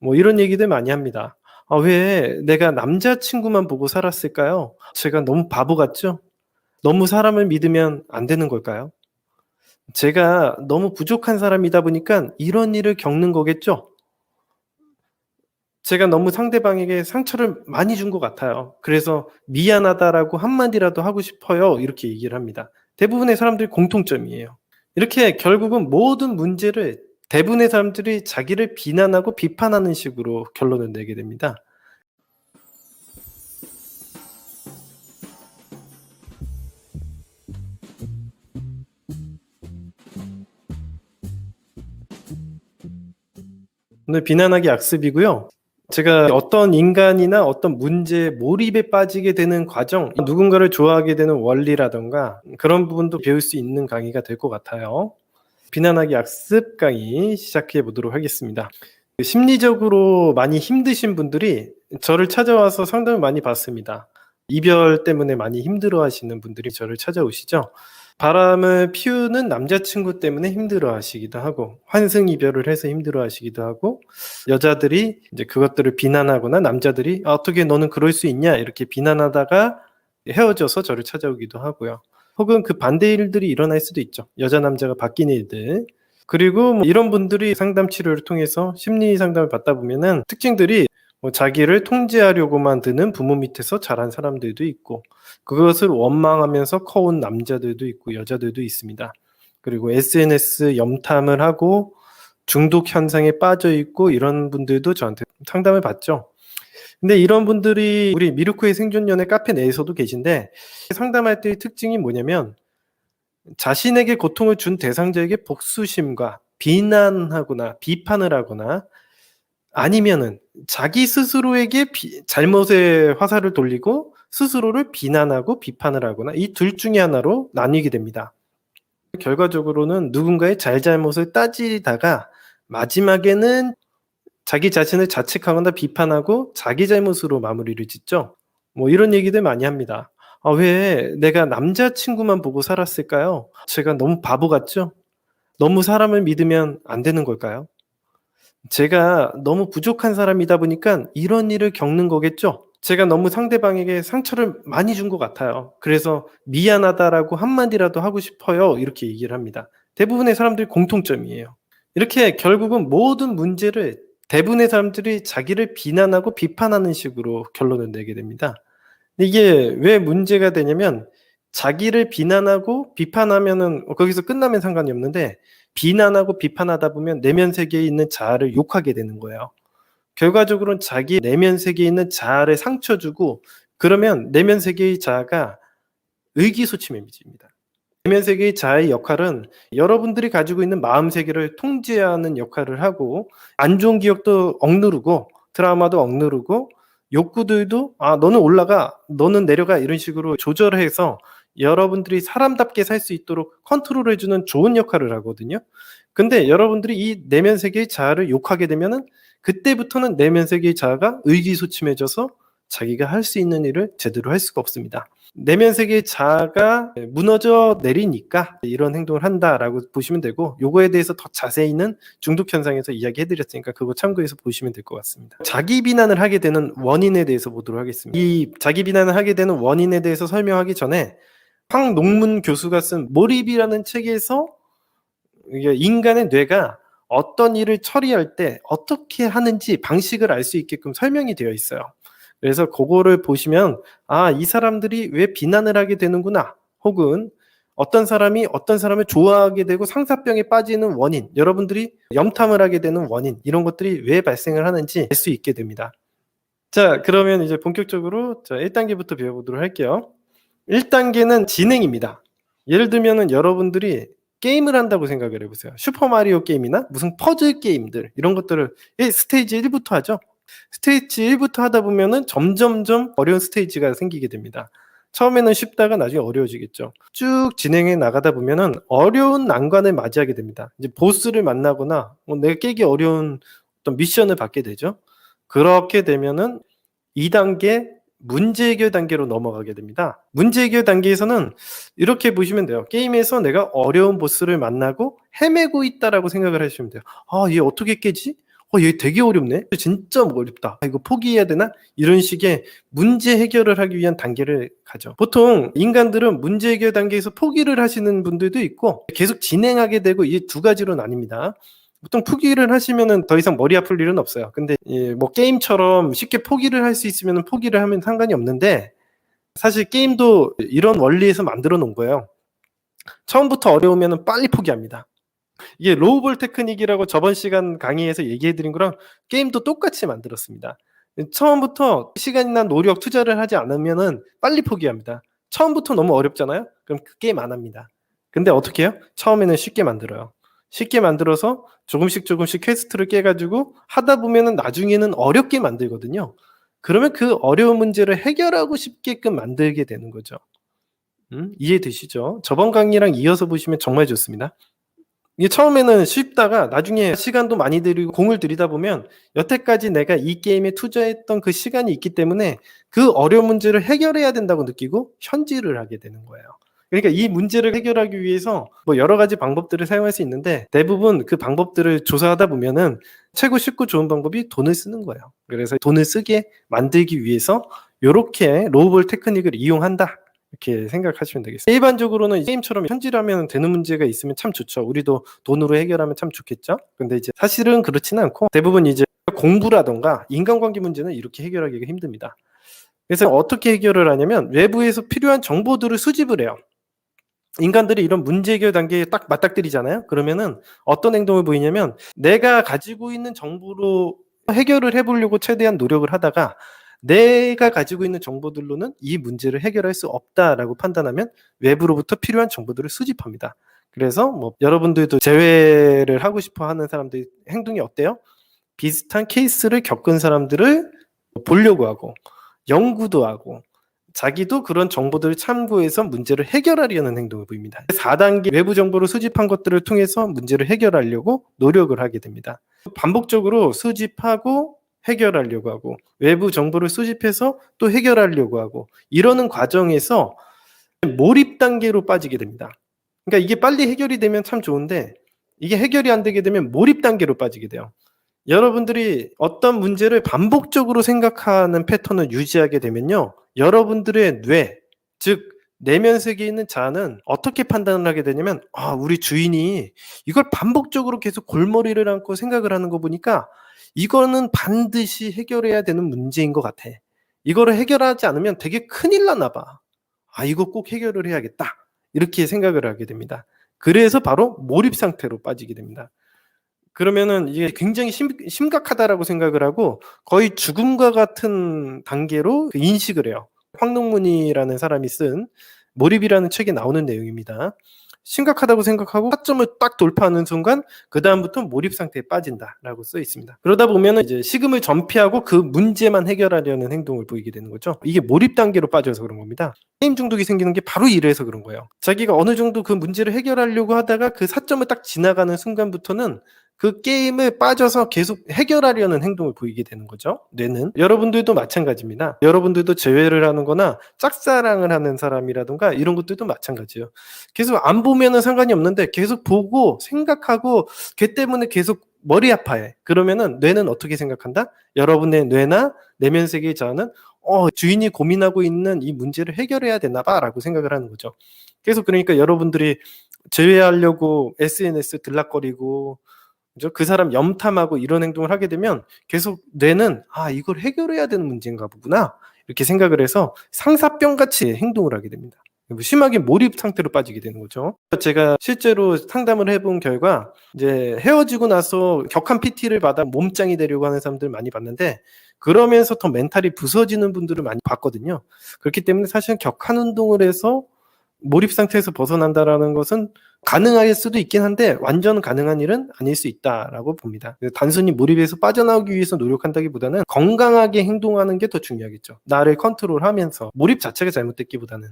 뭐 이런 얘기들 많이 합니다. 아, 왜 내가 남자친구만 보고 살았을까요? 제가 너무 바보 같죠? 너무 사람을 믿으면 안 되는 걸까요? 제가 너무 부족한 사람이다 보니까 이런 일을 겪는 거겠죠? 제가 너무 상대방에게 상처를 많이 준 것 같아요. 그래서 미안하다라고 한마디라도 하고 싶어요. 이렇게 얘기를 합니다. 대부분의 사람들이 공통점이에요. 이렇게 결국은 모든 문제를 대부분의 사람들이 자기를 비난하고 비판하는 식으로 결론을 내게 됩니다. 오늘 비난하기 악습이고요. 제가 어떤 인간이나 어떤 문제에 몰입에 빠지게 되는 과정, 누군가를 좋아하게 되는 원리라던가 그런 부분도 배울 수 있는 강의가 될 것 같아요. 비난하기 악습 강의 시작해 보도록 하겠습니다. 심리적으로 많이 힘드신 분들이 저를 찾아와서 상담을 많이 받습니다. 이별 때문에 많이 힘들어 하시는 분들이 저를 찾아오시죠. 바람을 피우는 남자친구 때문에 힘들어 하시기도 하고, 환승 이별을 해서 힘들어 하시기도 하고, 여자들이 이제 그것들을 비난하거나 남자들이 아, 어떻게 너는 그럴 수 있냐 이렇게 비난하다가 헤어져서 저를 찾아오기도 하고요. 혹은 그 반대 일들이 일어날 수도 있죠. 여자 남자가 바뀐 일들. 그리고 뭐 이런 분들이 상담 치료를 통해서 심리 상담을 받다 보면은 특징들이 뭐 자기를 통제하려고만 드는 부모 밑에서 자란 사람들도 있고 그것을 원망하면서 커온 남자들도 있고 여자들도 있습니다. 그리고 SNS 염탐을 하고 중독 현상에 빠져 있고 이런 분들도 저한테 상담을 받죠. 근데 이런 분들이 우리 미르코의 생존연애 카페 내에서도 계신데 상담할 때의 특징이 뭐냐면 자신에게 고통을 준 대상자에게 복수심과 비난하거나 비판을 하거나 아니면은 자기 스스로에게 비, 잘못의 화살을 돌리고 스스로를 비난하고 비판을 하거나 이 둘 중에 하나로 나뉘게 됩니다. 결과적으로는 누군가의 잘잘못을 따지다가 마지막에는 자기 자신을 자책하거나 비판하고 자기 잘못으로 마무리를 짓죠. 뭐 이런 얘기들 많이 합니다. 아, 왜 내가 남자친구만 보고 살았을까요? 제가 너무 바보 같죠? 너무 사람을 믿으면 안 되는 걸까요? 제가 너무 부족한 사람이다 보니까 이런 일을 겪는 거겠죠? 제가 너무 상대방에게 상처를 많이 준 것 같아요. 그래서 미안하다라고 한마디라도 하고 싶어요. 이렇게 얘기를 합니다. 대부분의 사람들이 공통점이에요. 이렇게 결국은 모든 문제를 대부분의 사람들이 자기를 비난하고 비판하는 식으로 결론을 내게 됩니다. 이게 왜 문제가 되냐면 자기를 비난하고 비판하면은 거기서 끝나면 상관이 없는데 비난하고 비판하다 보면 내면 세계에 있는 자아를 욕하게 되는 거예요. 결과적으로는 자기 내면 세계에 있는 자아를 상처 주고 그러면 내면 세계의 자아가 의기소침해집니다. 내면 세계의 자아의 역할은 여러분들이 가지고 있는 마음 세계를 통제하는 역할을 하고 안 좋은 기억도 억누르고 드라마도 억누르고 욕구들도 아 너는 올라가 너는 내려가 이런 식으로 조절해서 여러분들이 사람답게 살 수 있도록 컨트롤해 주는 좋은 역할을 하거든요. 근데 여러분들이 이 내면 세계의 자아를 욕하게 되면은 그때부터는 내면 세계의 자아가 의기소침해져서 자기가 할 수 있는 일을 제대로 할 수가 없습니다. 내면 세계의 자아가 무너져 내리니까 이런 행동을 한다라고 보시면 되고 요거에 대해서 더 자세히는 중독 현상에서 이야기해 드렸으니까 그거 참고해서 보시면 될 것 같습니다. 자기 비난을 하게 되는 원인에 대해서 보도록 하겠습니다. 이 자기 비난을 하게 되는 원인에 대해서 설명하기 전에 황 농문 교수가 쓴 몰입이라는 책에서 인간의 뇌가 어떤 일을 처리할 때 어떻게 하는지 방식을 알 수 있게끔 설명이 되어 있어요. 그래서 그거를 보시면 아, 이 사람들이 왜 비난을 하게 되는구나. 혹은 어떤 사람이 어떤 사람을 좋아하게 되고 상사병에 빠지는 원인, 여러분들이 염탐을 하게 되는 원인, 이런 것들이 왜 발생을 하는지 알 수 있게 됩니다. 자, 그러면 이제 본격적으로 자, 1단계부터 배워보도록 할게요. 1단계는 진행입니다. 예를 들면은 여러분들이 게임을 한다고 생각을 해보세요. 슈퍼마리오 게임이나 무슨 퍼즐 게임들, 이런 것들을 스테이지 1부터 하죠. 스테이지 1부터 하다 보면은 점점점 어려운 스테이지가 생기게 됩니다. 처음에는 쉽다가 나중에 어려워지겠죠. 쭉 진행해 나가다 보면은 어려운 난관을 맞이하게 됩니다. 이제 보스를 만나거나 뭐 내가 깨기 어려운 어떤 미션을 받게 되죠. 그렇게 되면은 2단계 문제 해결 단계로 넘어가게 됩니다. 문제 해결 단계에서는 이렇게 보시면 돼요. 게임에서 내가 어려운 보스를 만나고 헤매고 있다라고 생각을 하시면 돼요. 아, 얘 어떻게 깨지? 어, 얘 되게 어렵네. 진짜 어렵다. 아, 이거 포기해야 되나? 이런 식의 문제 해결을 하기 위한 단계를 가죠. 보통 인간들은 문제 해결 단계에서 포기를 하시는 분들도 있고 계속 진행하게 되고 이 두 가지로 나뉩니다. 보통 포기를 하시면은 더 이상 머리 아플 일은 없어요. 근데 예, 뭐 게임처럼 쉽게 포기를 할 수 있으면 포기를 하면 상관이 없는데 사실 게임도 이런 원리에서 만들어 놓은 거예요. 처음부터 어려우면 빨리 포기합니다. 이게 로우볼 테크닉이라고 저번 시간 강의에서 얘기해 드린 거랑 게임도 똑같이 만들었습니다. 처음부터 시간이나 노력 투자를 하지 않으면은 빨리 포기합니다. 처음부터 너무 어렵잖아요? 그럼 그 게임 안 합니다. 근데 어떻게 해요? 처음에는 쉽게 만들어요. 쉽게 만들어서 조금씩 조금씩 퀘스트를 깨가지고 하다 보면은 나중에는 어렵게 만들거든요. 그러면 그 어려운 문제를 해결하고 싶게끔 만들게 되는 거죠. 음, 이해되시죠? 저번 강의랑 이어서 보시면 정말 좋습니다. 이게 처음에는 쉽다가 나중에 시간도 많이 들이고 공을 들이다 보면 여태까지 내가 이 게임에 투자했던 그 시간이 있기 때문에 그 어려운 문제를 해결해야 된다고 느끼고 현질을 하게 되는 거예요. 그러니까 이 문제를 해결하기 위해서 뭐 여러 가지 방법들을 사용할 수 있는데 대부분 그 방법들을 조사하다 보면은 최고 쉽고 좋은 방법이 돈을 쓰는 거예요. 그래서 돈을 쓰게 만들기 위해서 이렇게 로우볼 테크닉을 이용한다. 이렇게 생각하시면 되겠습니다. 일반적으로는 게임처럼 현질하면 되는 문제가 있으면 참 좋죠. 우리도 돈으로 해결하면 참 좋겠죠. 근데 이제 사실은 그렇지는 않고 대부분 이제 공부라던가 인간관계 문제는 이렇게 해결하기가 힘듭니다. 그래서 어떻게 해결을 하냐면 외부에서 필요한 정보들을 수집을 해요. 인간들이 이런 문제 해결 단계에 딱 맞닥뜨리잖아요. 그러면은 어떤 행동을 보이냐면 내가 가지고 있는 정보로 해결을 해보려고 최대한 노력을 하다가 내가 가지고 있는 정보들로는 이 문제를 해결할 수 없다라고 판단하면 외부로부터 필요한 정보들을 수집합니다. 그래서 뭐 여러분들도 재회를 하고 싶어 하는 사람들 행동이 어때요? 비슷한 케이스를 겪은 사람들을 보려고 하고 연구도 하고 자기도 그런 정보들을 참고해서 문제를 해결하려는 행동을 보입니다. 4단계 외부 정보를 수집한 것들을 통해서 문제를 해결하려고 노력을 하게 됩니다. 반복적으로 수집하고 해결하려고 하고 외부 정보를 수집해서 또 해결하려고 하고 이러는 과정에서 몰입 단계로 빠지게 됩니다. 그러니까 이게 빨리 해결이 되면 참 좋은데 이게 해결이 안 되게 되면 몰입 단계로 빠지게 돼요. 여러분들이 어떤 문제를 반복적으로 생각하는 패턴을 유지하게 되면요. 여러분들의 뇌, 즉 내면 세계에 있는 자는 어떻게 판단을 하게 되냐면 아, 우리 주인이 이걸 반복적으로 계속 골머리를 안고 생각을 하는 거 보니까 이거는 반드시 해결해야 되는 문제인 것 같아. 이거를 해결하지 않으면 되게 큰일 나나 봐. 아, 이거 꼭 해결을 해야겠다. 이렇게 생각을 하게 됩니다. 그래서 바로 몰입 상태로 빠지게 됩니다. 그러면은 이게 굉장히 심, 심각하다라고 생각을 하고 거의 죽음과 같은 단계로 그 인식을 해요. 황농문이라는 사람이 쓴 몰입이라는 책에 나오는 내용입니다. 심각하다고 생각하고 타점을 딱 돌파하는 순간 그 다음부터 몰입 상태에 빠진다라고 써 있습니다. 그러다 보면 이제 식음을 전피하고 그 문제만 해결하려는 행동을 보이게 되는 거죠. 이게 몰입 단계로 빠져서 그런 겁니다. 게임 중독이 생기는 게 바로 이래서 그런 거예요. 자기가 어느 정도 그 문제를 해결하려고 하다가 그 사점을 딱 지나가는 순간부터는 그 게임에 빠져서 계속 해결하려는 행동을 보이게 되는 거죠. 뇌는. 여러분들도 마찬가지입니다. 여러분들도 재회를 하는 거나 짝사랑을 하는 사람이라든가 이런 것들도 마찬가지예요. 계속 안 보면은 상관이 없는데 계속 보고 생각하고 걔 때문에 계속 머리 아파해. 그러면은 뇌는 어떻게 생각한다? 여러분의 뇌나 내면 세계의 자아는 어, 주인이 고민하고 있는 이 문제를 해결해야 되나 봐라고 생각을 하는 거죠. 계속 그러니까 여러분들이 제외하려고 SNS 들락거리고 그 사람 염탐하고 이런 행동을 하게 되면 계속 뇌는 아 이걸 해결해야 되는 문제인가 보구나 이렇게 생각을 해서 상사병 같이 행동을 하게 됩니다. 심하게 몰입 상태로 빠지게 되는 거죠. 제가 실제로 상담을 해본 결과 이제 헤어지고 나서 격한 PT를 받아 몸짱이 되려고 하는 사람들 많이 봤는데 그러면서 더 멘탈이 부서지는 분들을 많이 봤거든요. 그렇기 때문에 사실 격한 운동을 해서 몰입 상태에서 벗어난다라는 것은 가능할 수도 있긴 한데 완전 가능한 일은 아닐 수 있다라고 봅니다. 단순히 몰입에서 빠져나오기 위해서 노력한다기보다는 건강하게 행동하는 게 더 중요하겠죠. 나를 컨트롤하면서 몰입 자체가 잘못됐기보다는